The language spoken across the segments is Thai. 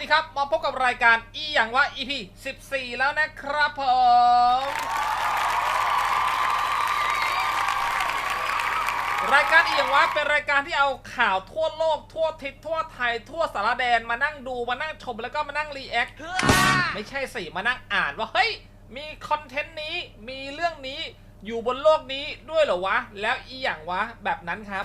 ดีครับ มาพบกับรายการอีอย่างว่า EP 14 แล้วนะครับผมรายการอีอย่างว่าเป็นรายการที่เอาข่าวทั่วโลกทั่วทิศทั่วไทยทั่วสารแดนมานั่งดูมานั่งชมแล้วก็มานั่งรีแอคไม่ใช่สิมานั่งอ่านว่าเฮ้ยมีคอนเทนต์นี้มีเรื่องนี้ อยู่บนโลกนี้ด้วยเหรอวะ แล้วอีอย่างวะ แบบนั้นครับ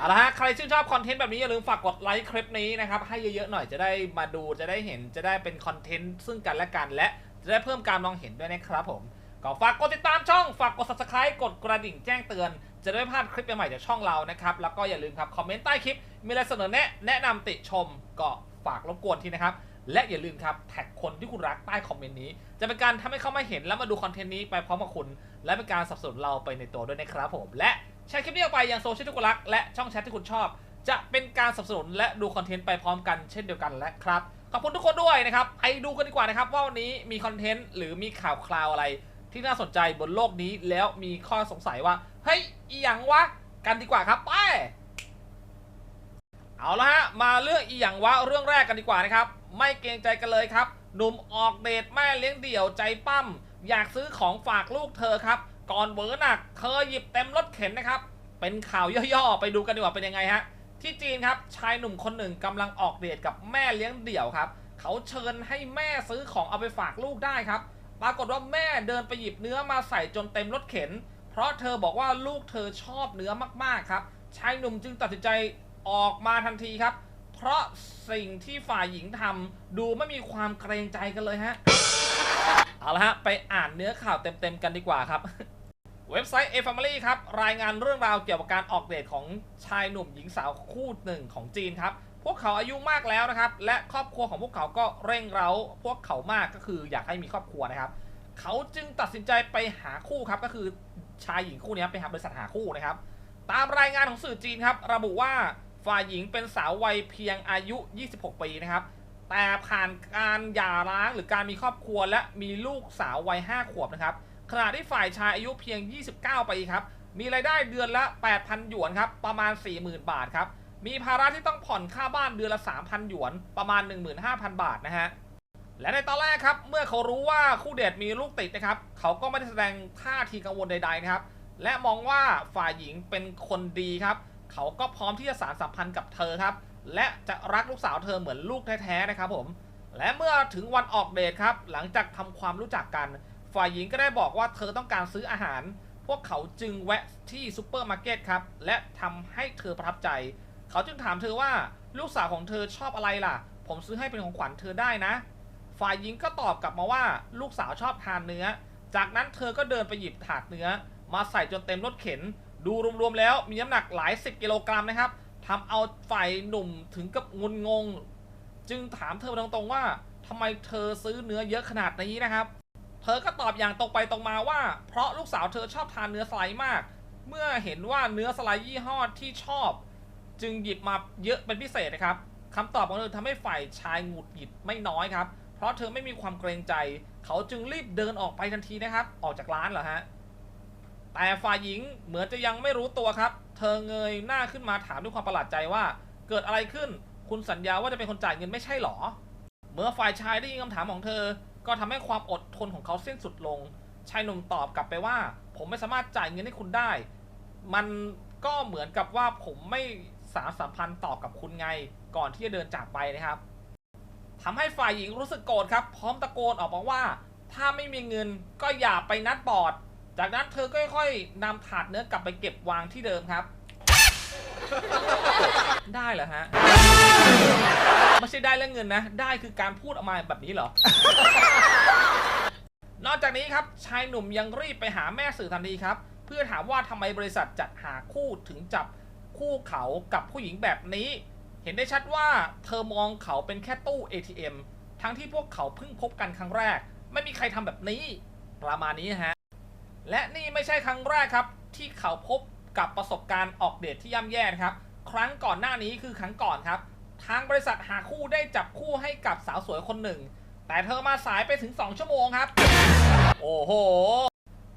เอาละฮะ ใครชื่นชอบคอนเทนต์แบบนี้ อย่าลืมฝากกดไลค์คลิปนี้นะครับ ให้เยอะๆหน่อยจะได้มาดูจะได้เห็นจะได้เป็นคอนเทนต์ซึ่งกันและกัน และจะได้เพิ่มการมองเห็นด้วยนะครับผม ก็ฝากกดติดตามช่อง ฝากกด subscribe กดกระดิ่งแจ้งเตือน จะได้ไม่พลาดคลิปใหม่ๆจากช่องเรานะครับ แล้วก็อย่าลืมครับคอมเมนต์ใต้คลิป มีอะไรเสนอแนะแนะนำติชมก็ฝากรบกวนทีนะครับ และอย่าลืมครับแท็กคนที่คุณรักใต้คอมเมนต์นี้ จะเป็นการทำให้เขามาเห็นแล้วมาดูคอนเทนต์นี้ไปพร้อมกับคุณ และเป็นการสนับสนุนเราไปในตัวด้วยนะครับผม และแชร์คลิปนี้ออกไปยังโซเชียลที่คุณรัก และช่องแชทที่คุณชอบ จะเป็นการสนับสนุนและดูคอนเทนต์ไปพร้อมกันเช่นเดียวกันและครับขอบคุณทุกคนด้วยนะครับไปดูกันดีกว่านะครับว่าวันนี้มีคอนเทนต์หรือมีข่าวคราวอะไร ที่น่าสนใจบนโลกนี้แล้วมีข้อสงสัยว่าเฮ้ยอีหยังวะกันดีกว่าครับไปเอาละฮะมาเรื่องอีหยังวะเรื่องแรกกันดีกว่านะครับ ไม่เกรงใจกันเลยครับ หนุ่มออกเดทแม่เลี้ยงเดี่ยวใจปั้ม อยากซื้อของฝากลูกเธอครับ ก่อนเบอหนักเธอหยิบเต็มรถเข็นนะครับ เป็นข่าวย่อๆ ไปดูกันดีกว่าเป็นยังไงฮะ ที่จีนครับ ชายหนุ่มคนหนึ่งกำลังออกเดทกับแม่เลี้ยงเดี่ยวครับ เขาเชิญให้แม่ซื้อของเอาไปฝากลูกได้ครับ ปรากฏว่าแม่เดินไปหยิบเนื้อมาใส่จนเต็มรถเข็น เพราะเธอบอกว่าลูกเธอชอบเนื้อมากๆครับ ชายหนุ่มจึงตัดสินใจออกมาทันทีครับ เพราะสิ่งที่ฝ่ายหญิงทำดูไม่มีความเกรงใจกันเลยฮะ เอาละฮะ ไปอ่านเนื้อข่าวเต็มๆกันดีกว่าครับ เว็บไซต์ A Family ครับ รายงานเรื่องราวเกี่ยวกับการออกเดทของชายหนุ่มหญิงสาวคู่หนึ่งของจีนครับ พวกเขาอายุมากแล้วนะครับ และครอบครัวของพวกเขาก็เร่งเร้า พวกเขามากก็คืออยากให้มีครอบครัวนะครับ เขาจึงตัดสินใจไปหาคู่ครับก็คือชายหญิงคู่นี้ไปหาบริษัทหาคู่นะครับ ตามรายงานของสื่อจีนครับ ระบุว่า ฝ่ายหญิงเป็นสาววัยเพียงอายุ 26 ปีนะครับ แต่ผ่านการหย่าร้างหรือการมีครอบครัวและมีลูกสาววัย 5 ขวบนะครับ ขณะที่ฝ่ายชายอายุเพียง 29 ปีครับ มีรายได้เดือนละ 8,000 หยวนครับ ประมาณ 40,000 บาทครับ มีภาระที่ต้องผ่อนค่าบ้านเดือนละ 3,000 หยวน ประมาณ 15,000 บาทนะฮะ และในตอนแรกครับ เมื่อเขารู้ว่าคู่เดทมีลูกติดนะครับ เขาก็ไม่ได้แสดงท่าทีกังวลใดๆนะครับ และมองว่าฝ่ายหญิงเป็นคนดีครับ เขาก็พร้อมที่จะสารสัมพันธ์กับเธอครับ และจะรักลูกสาวเธอเหมือนลูกแท้ๆนะครับผมและเมื่อถึงวันออกเดทครับ หลังจากทำความรู้จักกัน ฝ่ายหญิงก็ได้บอกว่าเธอต้องการซื้ออาหาร พวกเขาจึงแวะที่ซูเปอร์มาร์เก็ตครับ และทำให้เธอประทับใจ เขาจึงถามเธอว่าลูกสาวของเธอชอบอะไรล่ะ ผมซื้อให้เป็นของขวัญเธอได้นะ ฝ่ายหญิงก็ตอบกลับมาว่าลูกสาวชอบทานเนื้อ จากนั้นเธอก็เดินไปหยิบถาดเนื้อ มาใส่จนเต็มรถเข็น ดูรวมๆแล้วมีน้ำหนักหลายสิบกิโลกรัมนะครับทำเอาฝ่ายหนุ่มถึงกับงุนงง จึงถามเธอตรงๆว่าทำไมเธอซื้อเนื้อเยอะขนาดนี้นะครับ เธอก็ตอบอย่างตรงไปตรงมาว่า เพราะลูกสาวเธอชอบทานเนื้อสไลด์มาก เมื่อเห็นว่าเนื้อสไลด์ยี่ห้อที่ชอบ จึงหยิบมาเยอะเป็นพิเศษนะครับคำตอบของเธอทำให้ฝ่ายชายหงุดหงิดไม่น้อยครับ เพราะเธอไม่มีความเกรงใจ เขาจึงรีบเดินออกไปทันทีนะครับ ออกจากร้านเหรอฮะ แต่ฝ่ายหญิงเหมือนจะยังไม่รู้ตัวครับ เธอเงยหน้าขึ้นมาถามด้วยความประหลาดใจว่า เกิดอะไรขึ้น คุณสัญญาว่าจะเป็นคนจ่ายเงินไม่ใช่หรอ เมื่อฝ่ายชายได้ยินคำถามของเธอ ก็ทำให้ความอดทนของเขาสิ้นสุดลง ชายหนุ่มตอบกลับไปว่า ผมไม่สามารถจ่ายเงินให้คุณได้ มันก็เหมือนกับว่าผมไม่สารสัมพันธ์ต่อกับคุณไง ก่อนที่จะเดินจากไปนะครับทำให้ฝ่ายหญิงรู้สึกโกรธครับ พร้อมตะโกนออกมาว่า ถ้าไม่มีเงินก็อย่าไปนัดบอด จากนั้นเธอก็ค่อยๆนำถาดเนื้อกลับไปเก็บวางที่เดิมครับ ได้เหรอฮะ ไม่ใช่ได้เรื่องเงินนะ ได้คือการพูดออกมาแบบนี้เหรอ นอกจากนี้ครับ ชายหนุ่มยังรีบไปหาแม่สื่อทันทีครับ เพื่อถามว่าทำไมบริษัทจัดหาคู่ถึงจับคู่เขากับผู้หญิงแบบนี้ เห็นได้ชัดว่าเธอมองเขาเป็นแค่ตู้ ATM ทั้งที่พวกเขาเพิ่งพบกันครั้งแรก ไม่มีใครทำแบบนี้ ประมาณนี้ฮะ และนี่ไม่ใช่ครั้งแรกครับ ที่เขาพบกับประสบการณ์ออกเดทที่ย่ำแย่นะครับ ครั้งก่อนหน้านี้คือครั้งก่อนครับ ทางบริษัทหาคู่ได้จับคู่ให้กับสาวสวยคนหนึ่ง แต่เธอมาสายไปถึง 2 ชั่วโมงครับ โอ้โห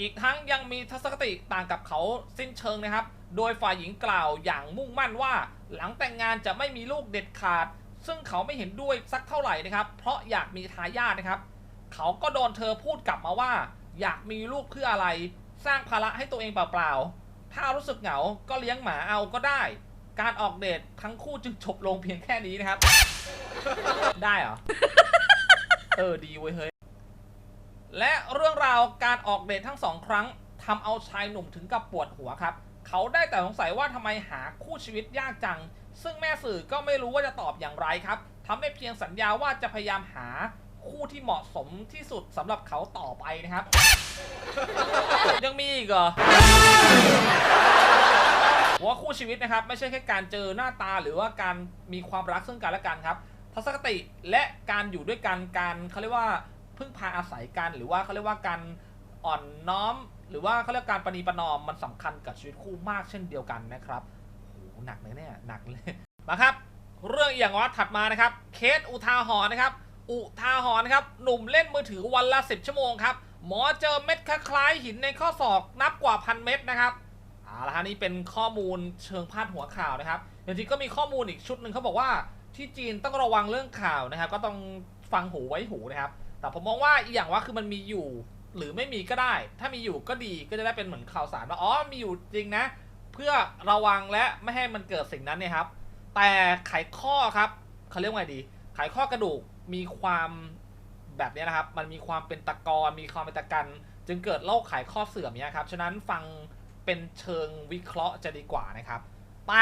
อีกทั้งยังมีทัศนคติต่างกับเขาสิ้นเชิงนะครับ โดยฝ่ายหญิงกล่าวอย่างมุ่งมั่นว่า หลังแต่งงานจะไม่มีลูกเด็ดขาด ซึ่งเขาไม่เห็นด้วยสักเท่าไหร่นะครับ เพราะอยากมีทายาทนะครับ เขาก็โดนเธอพูดกลับมาว่า อยากมีลูกเพื่ออะไร สร้างภาระให้ตัวเองเปล่าๆ ถ้ารู้สึกเหงาก็เลี้ยงหมาเอาก็ได้ การออกเดททั้งคู่จึงจบลงเพียงแค่นี้นะครับ ได้เหรอ เออดีเว้ยเฮ้ย และเรื่องราวการออกเดททั้งสองครั้งทำเอาชายหนุ่มถึงกับปวดหัวครับ เขาได้แต่สงสัยว่าทำไมหาคู่ชีวิตยากจัง ซึ่งแม่สื่อก็ไม่รู้ว่าจะตอบอย่างไรครับทำได้เพียงสัญญาว่าจะพยายามหา คู่ที่เหมาะสมที่สุดสำหรับเขาต่อไปนะครับ ยังมีอีกเหรอว่าคู่ชีวิตนะครับ ไม่ใช่แค่การเจอหน้าตาหรือว่าการมีความรักซึ่งกันและกันครับ ทัศนคติและการอยู่ด้วยกันการเขาเรียกว่าพึ่งพาอาศัยกันหรือว่าเขาเรียกว่าการอ่อนน้อม หรือว่าเขาเรียกการประนีประนอมมันสำคัญกับชีวิตคู่มากเช่นเดียวกันนะครับโหหนักเลยเนี่ยหนักเลยมาครับ เรื่องอีกอย่างว่าถัดมานะครับ เคสอุทาหรณ์นะครับ อุทาหรณ์นครับ หนุ่มเล่นมือถือวันละ 10 ชั่วโมงครับ หมอเจอเม็ดคล้ายๆหินในข้อศอกนับกว่าพันเม็ดนะครับเอาละฮะนี่เป็นข้อมูลเชิงพาดหัวข่าวนะครับจริงๆก็มีข้อมูลอีกชุดหนึ่งเขาบอกว่าที่จีนต้องระวังเรื่องข่าวนะครับ ก็ต้องฟังหูไว้หูนะครับ แต่ผมมองว่าอีกอย่างว่าคือมันมีอยู่ หรือไม่มีก็ได้ ถ้ามีอยู่ก็ดีก็จะได้เป็นเหมือนข่าวสารว่าอ๋อมีอยู่จริงนะ เพื่อระวังและไม่ให้มันเกิดสิ่งนั้นเนี่ยครับ แต่ไขข้อครับเขาเรียกว่าไงดี ไขข้อกระดูก มีความแบบนี้นะครับ มันมีความเป็นตะกอนมีความเป็นตะกัน จึงเกิดโรคไขข้อเสื่อมเนี่ยครับ ฉะนั้นฟังเป็นเชิงวิเคราะห์จะดีกว่านะครับ ไป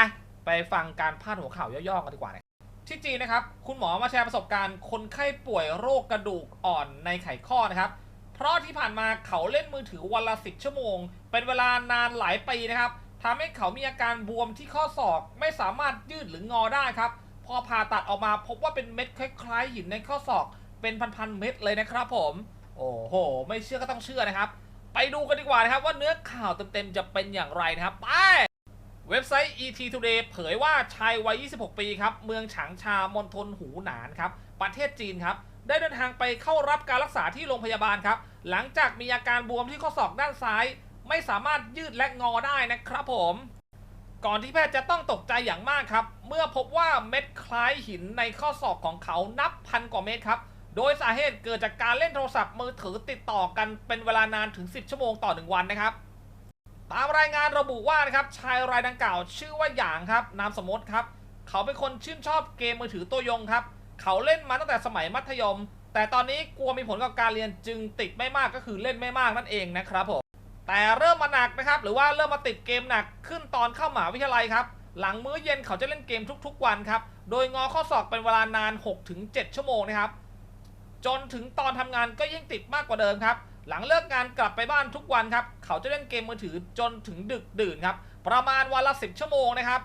ไปฟังการพาดหัวข่าวย่อๆกันดีกว่านะที่จีนนะครับ คุณหมอมาแชร์ประสบการณ์ คนไข้ป่วยโรคกระดูกอ่อนในไขข้อนะครับ เพราะที่ผ่านมาเขาเล่นมือถือวันละสิบชั่วโมง เป็นเวลานานหลายปีนะครับทำให้เขามีอาการบวมที่ข้อศอก ไม่สามารถยืดหรืองอได้ครับ พอผ่าตัดออกมาพบว่าเป็นเม็ดคล้ายๆ หินในข้อศอก เป็นพันๆเม็ดเลยนะครับผม โอ้โห ไม่เชื่อก็ต้องเชื่อนะครับ ไปดูกันดีกว่านะครับ ว่าเนื้อข่าวเต็มๆจะเป็นอย่างไรนะครับไปเว็บไซต์ ET Today เผยว่าชายวัย 26 ปีครับ เมืองฉางชามณฑลหูหนานครับ ประเทศจีนครับ ได้เดินทางไปเข้ารับการรักษาที่โรงพยาบาลครับ หลังจากมีอาการบวมที่ข้อศอกด้านซ้าย ไม่สามารถยืดและงอได้นะครับผม ก่อนที่แพทย์จะต้องตกใจอย่างมากครับ เมื่อพบว่าเม็ดคล้ายหินในข้อศอกของเขานับพันกว่าเม็ดครับ โดยสาเหตุเกิดจากการเล่นโทรศัพท์มือถือติดต่อกันเป็นเวลานานถึง 10 ชั่วโมงต่อ 1 วันนะครับ ตามรายงานระบุว่านะครับชายรายดังกล่าวชื่อว่าหยางครับ นามสมมติครับ เขาเป็นคนชื่นชอบเกมมือถือตัวยงครับ เขาเล่นมาตั้งแต่สมัยมัธยม แต่ตอนนี้กลัวมีผลกับการเรียนจึงติดไม่มากก็คือเล่นไม่มากนั่นเองนะครับผม แต่เริ่มมาหนักนะครับ หรือว่าเริ่มมาติดเกมหนักขึ้นตอนเข้ามหาวิทยาลัยครับ หลังมื้อเย็นเขาจะเล่นเกมทุกๆวันครับ โดยงอข้อศอกเป็นเวลานาน 6-7 ชั่วโมงนะครับ จนถึงตอนทำงานก็ยิ่งติดมากกว่าเดิมครับ หลังเลิกงานกลับไปบ้านทุกวันครับ เขาจะเล่นเกมมือถือจนถึงดึกดื่นครับ ประมาณวันละ 10 ชั่วโมงนะครับ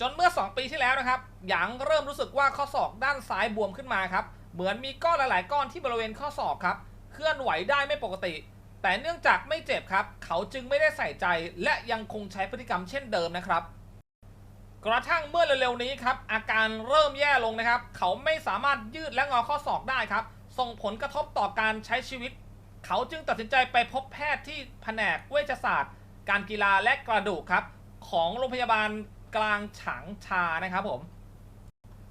จนเมื่อ 2 ปีที่แล้วนะครับ หยางเริ่มรู้สึกว่าข้อศอกด้านซ้ายบวมขึ้นมาครับ เหมือนมีก้อนหลาย ๆ ก้อนที่บริเวณข้อศอกครับ เคลื่อนไหวได้ไม่ปกติ แต่เนื่องจากไม่เจ็บครับ เขาจึงไม่ได้ใส่ใจและยังคงใช้พฤติกรรมเช่นเดิมนะครับ กระทั่งเมื่อเร็วๆนี้ครับ อาการเริ่มแย่ลงนะครับ เขาไม่สามารถยืดและงอข้อศอกได้ครับ ส่งผลกระทบต่อการใช้ชีวิต เขาจึงตัดสินใจไปพบแพทย์ที่แผนกเวชศาสตร์ การกีฬาและกระดูกครับ ของโรงพยาบาลกลางฉางชานะครับผม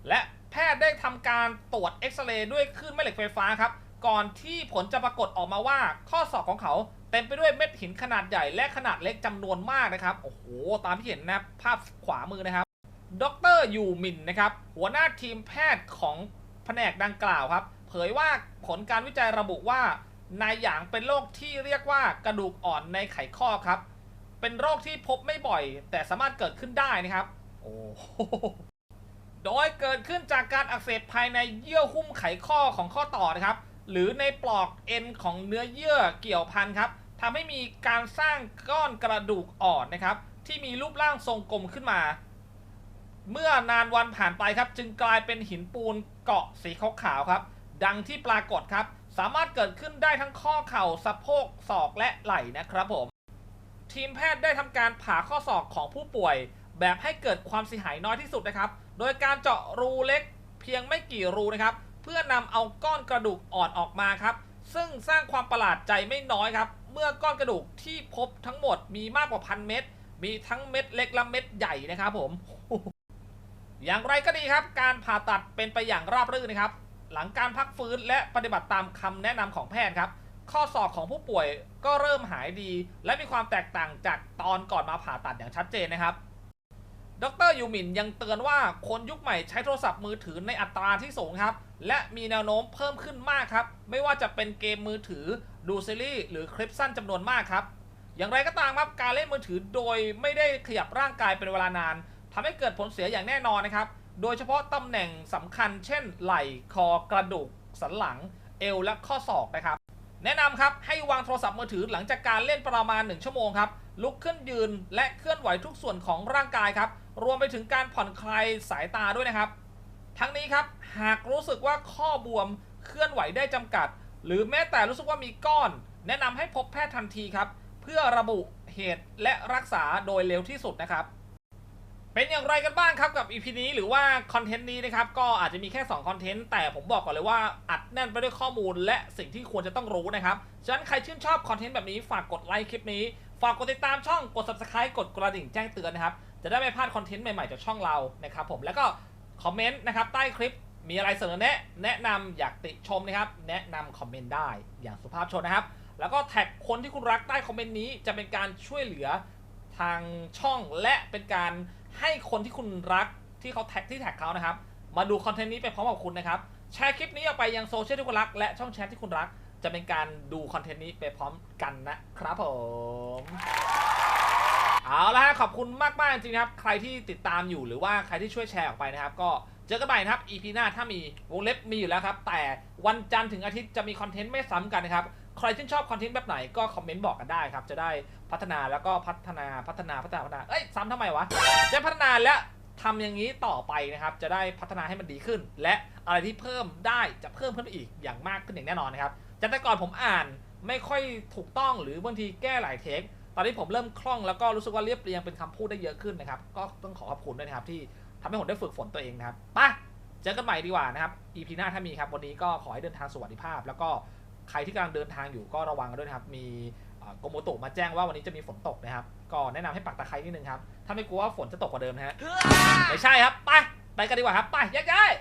และแพทย์ได้ทำการตรวจเอ็กซเรย์ด้วยคลื่นแม่เหล็กไฟฟ้าครับ ก่อนที่ผลจะปรากฏออกมาว่า ข้อศอกของเขาเต็มไปด้วยเม็ดหินขนาดใหญ่และขนาดเล็กจำนวนมากนะครับ โอ้โห ตามที่เห็นนะภาพขวามือนะครับ ดรยูมินนะครับ หัวหน้าทีมแพทย์ของแผนกดังกล่าวครับ เผยว่าผลการวิจัยระบุว่านายหยางเป็นโรคที่เรียกว่ากระดูกอ่อนในไขข้อครับ เป็นโรคที่พบไม่บ่อย แต่สามารถเกิดขึ้นได้นะครับ โอ้โดยเกิดขึ้นจากการอักเสบภายในเยื่อหุ้มไขข้อของข้อต่อนะครับ หรือในปลอกเอ็นของเนื้อเยื่อเกี่ยวพันครับทำให้มีการสร้างก้อนกระดูกอ่อนนะครับ ที่มีรูปร่างทรงกลมขึ้นมา เมื่อนานวันผ่านไปครับ จึงกลายเป็นหินปูนเกาะสีขาวๆครับ ดังที่ปรากฏครับ สามารถเกิดขึ้นได้ทั้งข้อเข่าสะโพกศอกและไหล่นะครับผมทีมแพทย์ได้ทำการผ่าข้อศอกของผู้ป่วย แบบให้เกิดความเสียหายน้อยที่สุดนะครับ โดยการเจาะรูเล็กเพียงไม่กี่รูนะครับ พื่อนำเอาก้อนกระดูกอ่อนออกมาครับ ซึ่งสร้างความประหลาดใจไม่น้อยครับ เมื่อก้อนกระดูกที่พบทั้งหมดมีมากกว่าพันเม็ดมีทั้งเม็ดเล็กและเม็ดใหญ่นะครับผม อย่างไรก็ดีครับ การผ่าตัดเป็นไปอย่างราบรื่นนะครับ หลังการพักฟื้นและปฏิบัติตามคำแนะนำของแพทย์ครับ ข้อศอกของผู้ป่วยก็เริ่มหายดี และมีความแตกต่างจากตอนก่อนมาผ่าตัดอย่างชัดเจนนะครับ ดรยูหมินยังเตือนว่าคนยุคใหม่ใช้โทรศัพท์มือถือในอัตราที่สูงครับ และมีแนวโน้มเพิ่มขึ้นมากครับ ไม่ว่าจะเป็นเกมมือถือดูซีรีส์หรือคลิปสั้นจำนวนมากครับ อย่างไรก็ตามครับการเล่นมือถือโดยไม่ได้ขยับร่างกายเป็นเวลานานทำให้เกิดผลเสียอย่างแน่นอนนะครับ โดยเฉพาะตำแหน่งสำคัญ เช่น ไหล่คอกระดูกสันหลัง เอวและข้อศอกนะครับ แนะนำครับให้วางโทรศัพท์มือถือหลังจากการเล่นประมาณ 1 ชั่วโมงครับลุกขึ้นยืนและเคลื่อนไหวทุกส่วนของร่างกายครับรวมไปถึงการผ่อนคลายสายตาด้วยนะครับ ทั้งนี้ครับ หากรู้สึกว่าข้อบวมเคลื่อนไหวได้จำกัด หรือแม้แต่รู้สึกว่ามีก้อน แนะนำให้พบแพทย์ทันทีครับ เพื่อระบุเหตุและรักษาโดยเร็วที่สุดนะครับ เป็นอย่างไรกันบ้างครับกับ EP นี้หรือว่าคอนเทนต์นี้นะครับก็อาจจะมีแค่2คอนเทนต์แต่ผมบอกก่อนเลยว่าอัดแน่นไปด้วยข้อมูล และสิ่งที่ควรจะต้องรู้นะครับฉะนั้นใครชื่นชอบคอนเทนต์แบบนี้ฝากกดไลค์คลิปนี้ฝากกดติดตามช่องกด subscribe กดกระดิ่งแจ้งเตือนนะครับจะได้ไม่พลาดคอนเทนต์ใหม่ๆจากช่องเรานะครับผมแล้วก็ คอมเมนต์นะครับ ใต้คลิปมีอะไรเสนอแนะแนะนำอยากติชมนะครับ แนะนำคอมเมนต์ได้อย่างสุภาพชนนะครับ แล้วก็แท็กคนที่คุณรักใต้คอมเมนต์นี้จะเป็นการช่วยเหลือทางช่องและเป็นการให้คนที่คุณรักที่เขาแท็กที่แท็กเขานะครับ มาดูคอนเทนต์นี้ไปพร้อมกับคุณนะครับ แชร์คลิปนี้ออกไปยังโซเชียลที่คุณรัก และช่องแชทที่คุณรัก จะเป็นการดูคอนเทนต์นี้ไปพร้อมกันนะครับผม เอาละฮะขอบคุณมากมากจริงๆนะครับ ใครที่ติดตามอยู่หรือว่าใครที่ช่วยแชร์ออกไปนะครับ ก็เจอกันใหม่นะครับ EP หน้าถ้ามีวงเล็บมีอยู่แล้วครับ แต่วันจันทร์ถึงอาทิตย์จะมีคอนเทนต์ไม่ซ้ำกันนะครับ ใครที่นชอบคอนเทนต์แบบไหนก็คอมเมนต์บอกกันได้ครับ จะได้พัฒนาแล้วก็พัฒนาพัฒนาพัฒนาพัฒนา เอ้ยซ้ำทำไมวะ จะพัฒนาและทำอย่างนี้ต่อไปนะครับ จะได้พัฒนาให้มันดีขึ้น และอะไรที่เพิ่มได้จะเพิ่มขึ้นไปอีกอย่างมากขึ้นอย่างแน่นอนนะครับจากแต่ก่อนผมอ่านไม่ค่อยถูกต้องหรือบางทีแก้หลายเทค ตอนนี้ผมเริ่มคล่องแล้วก็รู้สึกว่าเรียบเรียงเป็นคำพูดได้เยอะขึ้นนะครับ ก็ต้องขอขอบคุณด้วยนะครับที่ทำให้ผมได้ฝึกฝนตัวเองนะครับไปเจอกันใหม่ดีกว่านะครับ EP หน้าถ้ามีครับ วันนี้ก็ขอให้เดินทางสวัสดิภาพ แล้วก็ใครที่กำลังเดินทางอยู่ก็ระวังกันด้วยนะครับ มีกรมอุตุมาแจ้งว่าวันนี้จะมีฝนตกนะครับ ก็แนะนำให้ปักตะไคร้นิดนึงครับ ถ้าไม่กลัวว่าฝนจะตกกว่าเดิมนะฮะ ไม่ใช่ครับ ไป ไปกันดีกว่าครับ ไปแยกย้าย